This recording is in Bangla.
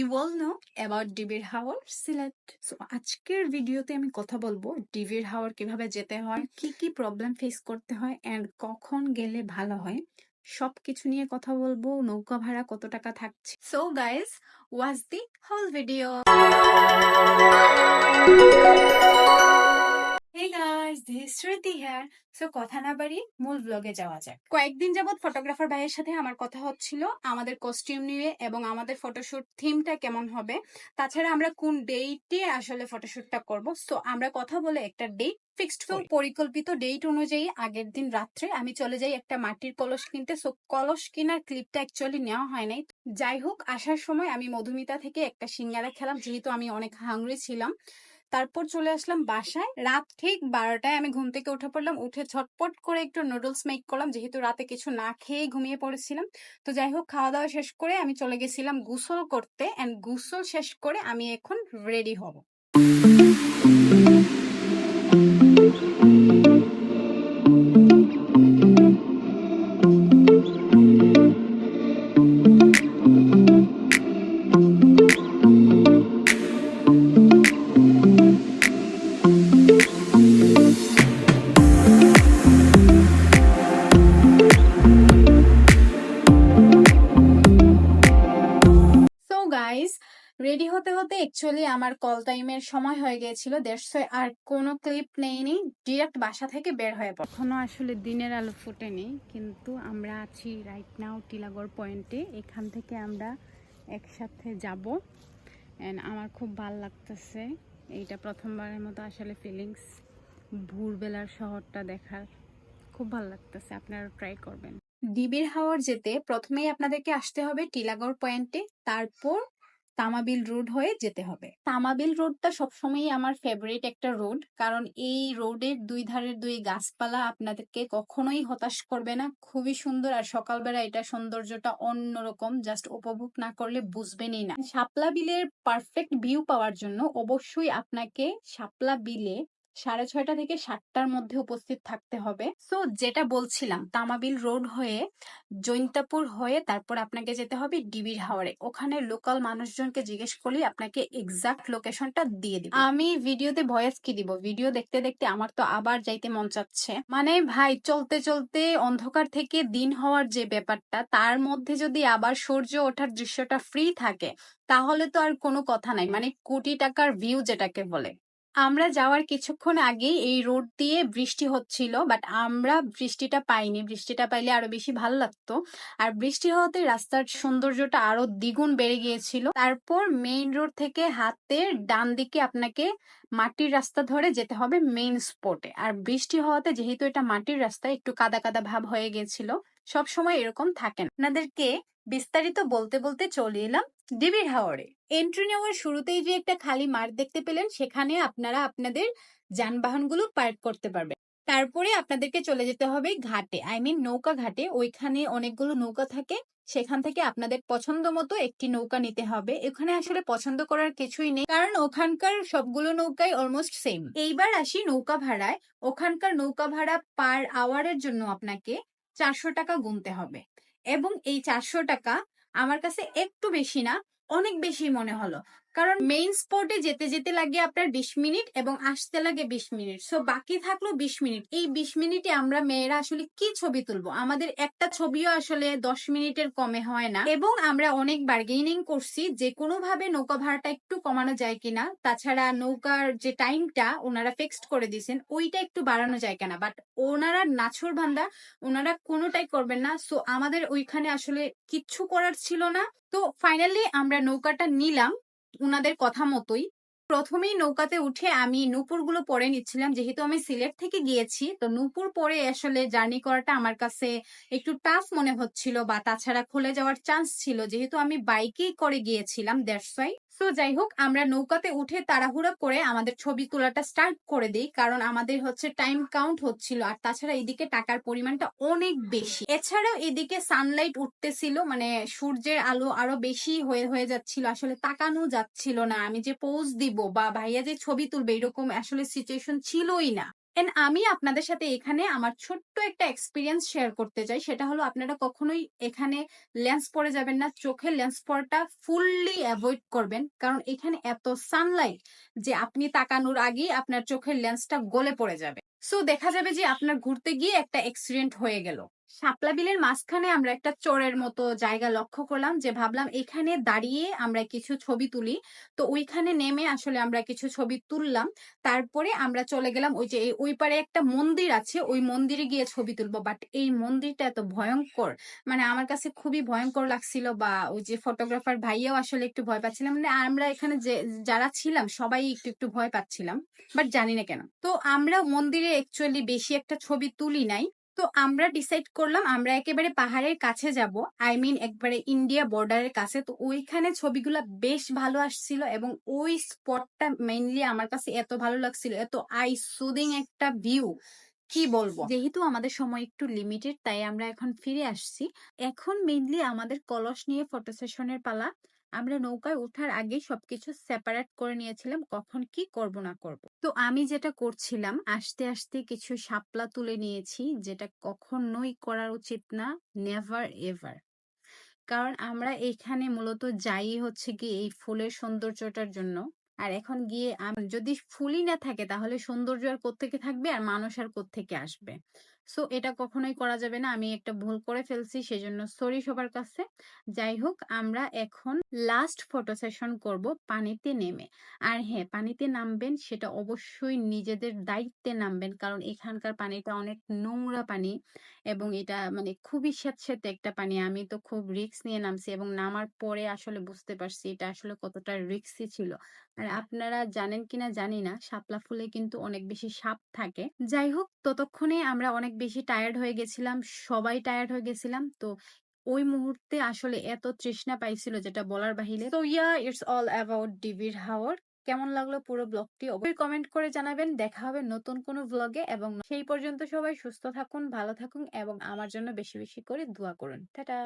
ইউ অল নো অ্যাবাউট ডিবির হাওয়ার সিলেট সো আজকের ভিডিওতে আমি কথা বলব ডিবির হাওয়ার কীভাবে যেতে হয়, কি কি প্রবলেম ফেস করতে হয় অ্যান্ড কখন গেলে ভালো হয়। সব কিছু নিয়ে কথা বলব, নৌকা ভাড়া কত টাকা থাকছে। So guys was the whole video Hey guys, this is Shruti here. So কথা না বাড়ি মূল ব্লগে যাওয়া যায় কয়েকদিন যাবত ফটোগ্রাফার ভাইয়ের সাথে আমার কথা হচ্ছিল আমাদের কস্টিউম নিয়ে এবং আমাদের ফটোশুট থিমটা কেমন হবে। তাছাড়া আমরা কোন ডেটে আসলে ফটোশুটটা করব। সো আমরা কথা বলে একটা ডেট ফিক্সড তো পরিকল্পিত ডেট অনুযায়ী আগের দিন রাত্রে আমি চলে যাই একটা মাটির কলস কিনতে। সো কলস কেনার ক্লিপটা অ্যাকচুয়ালি নেওয়া হয় নাই। যাই হোক আসার সময় আমি মধুমিতা থেকে একটা সিঙ্গারা খেলাম যেহেতু আমি অনেক হাংরি ছিলাম। তারপর চলে আসলাম বাসায়। রাত ঠিক বারোটায় আমি ঘুম থেকে উঠে পড়লাম। উঠে ঝটপট করে একটু নুডলস মেক করলাম। যেহেতু রাতে কিছু না খেয়েই ঘুমিয়ে পড়েছিলাম। তো যাই হোক, খাওয়া দাওয়া শেষ করে আমি চলে গেছিলাম গুসল করতে। অ্যান্ড গুসল শেষ করে আমি এখন রেডি হব। হতে অ্যাকচুয়ালি আমার কল টাইমের সময় হয়ে গিয়েছিল দ্যাটস আর কোনো ক্লিপ নেইনি ডিরেক্ট বাসা থেকে বের হয়ে পড়। এখনও আসলে দিনের আলো ফোটেনি কিন্তু আমরা আছি রাইট নাও টিলাগড় পয়েন্টে এখান থেকে আমরা একসাথে যাব। অ্যান্ড আমার খুব ভালো লাগতেছে এইটা প্রথমবারের মতো আসলে ফিলিংস ভোরবেলার শহরটা দেখার। খুব ভালো লাগতেছে আপনারা ট্রাই করবেন। ডিবির হাওয়ার যেতে প্রথমেই আপনাদেরকে আসতে হবে টিলাগড় পয়েন্টে তারপর তামাবিল রোড হয়ে যেতে হবে। তামাবিল রোডটা সবসময়ই আমার ফেভারিট একটা রোড কারণ এই রোডের দুই ধারের দুই গাছপালা আপনাদেরকে কখনোই হতাশ করবে না, খুবই সুন্দর আর সকালবেলা এটা সৌন্দর্যটা অন্যরকম জাস্ট উপভোগ না করলে বুঝবেনই না। শাপলা বিলের পারফেক্ট ভিউ পাওয়ার জন্য অবশ্যই আপনাকে শাপলা বিলে সাড়ে ছয়টা থেকে সাতটার মধ্যে উপস্থিত থাকতে হবে। সো যেটা বলছিলাম, তামাবিল রোড হয়ে, জৈন্তাপুর হয়ে, তারপর আপনাকে যেতে হবে ডিবির হাওড়ে ওখানে লোকাল মানুষজনকে জিজ্ঞেস করলে আপনাকে এক্সাক্ট লোকেশনটা দিয়ে দিবে। আমি ভিডিওতে ভয়েস কি দিব? ভিডিও দেখতে দেখতে আমার তো আবার যাইতে মন চাচ্ছে। মানে ভাই, চলতে চলতে অন্ধকার থেকে দিন হওয়ার যে ব্যাপারটা, তার মধ্যে যদি আবার সূর্য ওঠার দৃশ্যটা ফ্রি থাকে, তাহলে তো আর কোনো কথা নাই। মানে কোটি টাকার ভিউ যেটাকে বলে। আমরা যাওয়ার কিছুক্ষণ আগে এই রোড দিয়ে বৃষ্টি হচ্ছিল বাট আমরা বৃষ্টিটা পাইনি। বৃষ্টিটা পাইলে আরও বেশি ভালো লাগতো। আর বৃষ্টি হওয়াতে রাস্তার সৌন্দর্যটা আরও দ্বিগুণ বেড়ে গিয়েছিল। তারপর মেইন রোড থেকে হাতের ডান দিকে আপনাকে মাটির রাস্তা ধরে যেতে হবে মেইন স্পটে আর বৃষ্টি হওয়াতে যেহেতু এটা মাটির রাস্তা একটু কাদা কাদা ভাব হয়ে গেছিল, সব সময় এরকম থাকে আপনাদেরকে বিস্তারিত বলতে বলতে চলে এলাম ডিবির হাওড়ে এন্ট্রি নেওয়ার শুরুতেই যে একটা খালি মাঠ দেখতে পেলেন, সেখানে আপনারা আপনাদের যানবাহনগুলো পার্ক করতে পারবেন। তারপরে আপনাদেরকে চলে যেতে হবে ঘাটে আই মিন নৌকা ঘাটে। ওইখানে অনেকগুলো নৌকা থাকে। সেখান থেকে আপনাদের পছন্দ মতো একটি নৌকা নিতে হবে। এখানে আসলে পছন্দ করার কিছুই নেই, কারণ ওখানকার সবগুলো নৌকাই অলমোস্ট সেম এইবার আসি নৌকা ভাড়ায়। ওখানকার নৌকা ভাড়া পার আওয়ারের জন্য আপনাকে চারশো টাকা গুনতে হবে। এবং এই চারশো টাকা আমার কাছে একটু বেশি না, অনেক বেশি মনে হলো। কারণ মেইন স্পটে যেতে যেতে লাগে আপনার বিশ মিনিট এবং আসতে লাগে বিশ মিনিট। সো বাকি থাকল বিশ মিনিট। এই বিশ মিনিটে আমরা মেয়েরা আসলে কি ছবি তুলবো? আমাদের একটা ছবিও আসলে দশ মিনিটের কমে হয় না। এবং আমরা অনেক বার্গেনিং করছি যে কোনো ভাবে নৌকা ভাড়াটা একটু কমানো যায় কিনা। তাছাড়া নৌকার যে টাইমটা ওনারা ফিক্সড করে দিয়েছেন, ওইটা একটু বাড়ানো যায় কিনা। বাট ওনারা নাছর ভান্দা ওনারা কোনোটাই করবেন না। সো আমাদের ওইখানে আসলে কিচ্ছু করার ছিল না। তো ফাইনালি আমরা নৌকাটা নিলাম। উনাদের কথা মতোই। প্রথমেই নৌকাতে উঠে আমি নূপুরগুলো পরে নিচ্ছিলাম। যেহেতু আমি সিলেট থেকে গিয়েছি, তো নূপুর পরে আসলে জার্নি করাটা আমার কাছে একটু টাফ মনে হচ্ছিল বা তাছাড়া খুলে যাওয়ার চান্স ছিল। যেহেতু আমি বাইকেই করে গিয়েছিলাম দ্যাটস ওয়াই সো যাই হোক আমরা নৌকাতে উঠে তাড়াহুড়া করে আমাদের ছবি তোলাটা স্টার্ট করে দিই, কারণ আমাদের হচ্ছে টাইম কাউন্ট হচ্ছিল, আর তাছাড়া এদিকে টাকার পরিমাণটা অনেক বেশি। এছাড়াও এদিকে সানলাইট উঠতেছিল মানে সূর্যের আলো আরও বেশি হয়ে হয়ে যাচ্ছিল, আসলে তাকানো যাচ্ছিল না। আমি যে পোজ দিব বা ভাইয়া যে ছবি তুলবে, এরকম আসলে সিচুয়েশন ছিলই না। এন্ড আমি আপনাদের সাথে এখানে আমার ছোট্ট একটা এক্সপিরিয়েন্স শেয়ার করতে চাই। সেটা হলো, আপনারা কখনোই এখানে লেন্স পরে যাবেন না। চোখের লেন্স পরাটা ফুললি অ্যাভয়েড করবেন। কারণ এখানে এত সানলাইট যে আপনি তাকানোর আগেই আপনার চোখের লেন্সটা গলে পড়ে যাবে। সো দেখা যাবে যে আপনার ঘুরতে গিয়ে একটা অ্যাক্সিডেন্ট হয়ে গেল। শাপলা বিলের মাঝখানে আমরা একটা চোরের মতো জায়গা লক্ষ্য করলাম, যে ভাবলাম এখানে দাঁড়িয়ে আমরা কিছু ছবি তুলি। তো ওইখানে নেমে আসলে আমরা কিছু ছবি তুললাম। তারপরে আমরা চলে গেলাম ওই যে ওই পারে একটা মন্দির আছে, ওই মন্দিরে গিয়ে ছবি তুলবো। বাট এই মন্দিরটা এত ভয়ঙ্কর মানে আমার কাছে খুবই ভয়ঙ্কর লাগছিল বা ওই যে ফটোগ্রাফার ভাইয়াও আসলে একটু ভয় পাচ্ছিলাম মানে আমরা এখানে যে, যারা ছিলাম সবাই একটু একটু ভয় পাচ্ছিলাম বাট জানি না কেন। তো আমরা মন্দিরে অ্যাকচুয়ালি বেশি একটা ছবি তুলি নাই। তো আমরা ডিসাইড করলাম আমরা একেবারে পাহাড়ের কাছে যাব আই মিন একবারে ইন্ডিয়া বর্ডারের কাছে। তো ওইখানে ছবিগুলো বেশ ভালো আসছিল এবং ওই স্পটটা মেইনলি আমার কাছে এত ভালো লাগছিল, এত আই সুদিং একটা ভিউ কি বলব? যেহেতু আমাদের সময় একটু লিমিটেড তাই আমরা এখন ফিরে আসছি। এখন মেইনলি আমাদের কলস নিয়ে ফটো সেশনের পালা। আমরা নৌকায় ওঠার আগে সবকিছু সেপারেট করে নিয়েছিলাম, কখন কি করব না করব। তো আমি যেটা করছিলাম, আস্তে আস্তে কিছু শাপলা তুলে নিয়েছি, যেটা কখনোই করার উচিত না নেভার এভার কারণ আমরা এখানে মূলত যাই হচ্ছে কি এই ফুলের সৌন্দর্যটার জন্য। আর এখন গিয়ে যদি ফুলই না থাকে, তাহলে সৌন্দর্য আর কোত্থেকে থাকবে? আর মানুষ আর কোত্থেকে আসবে? সো এটা কখনোই করা যাবে না। আমি একটা ভুল করে ফেলছি, সেজন্য সরি সবার কাছে। যাই হোক, আমরা এখন লাস্ট ফটো সেশন করব পানিতে নেমে। আর হ্যাঁ পানিতে নামবেন সেটা অবশ্যই নিজেদের দায়িত্বে নামবেন, কারণ এখানকার পানিটা অনেক নোংরা পানি এবং এটা মানে খুবই স্যাঁতসেঁতে একটা পানি। আমি তো খুব রিস্ক নিয়ে নামছি এবং নামার পরে আসলে বুঝতে পারছি এটা আসলে কতটা রিস্কি ছিল। আর আপনারা জানেন কিনা জানি না, শাপলা ফুলে কিন্তু অনেক বেশি সাপ থাকে। যাই হোক, ততক্ষণে আমরা অনেক বেশি টায়ার্ড হয়ে গেছিলাম, সবাই টায়ার্ড হয়ে গেছিলাম। তো ওই মুহূর্তে আসলে এত তৃষ্ণা পাইছিল যেটা বলার বাহিরে। তো ইয়া ইটস অল অ্যাবাউট ডিবির হাওয়ার কেমন লাগল পুরো ব্লগটি অবশ্যই কমেন্ট করে জানাবেন। দেখা হবে নতুন কোনো ব্লগে এবং সেই পর্যন্ত সবাই সুস্থ থাকুন, ভালো থাকুন এবং আমার জন্য বেশি বেশি করে দোয়া করুন। টাটা!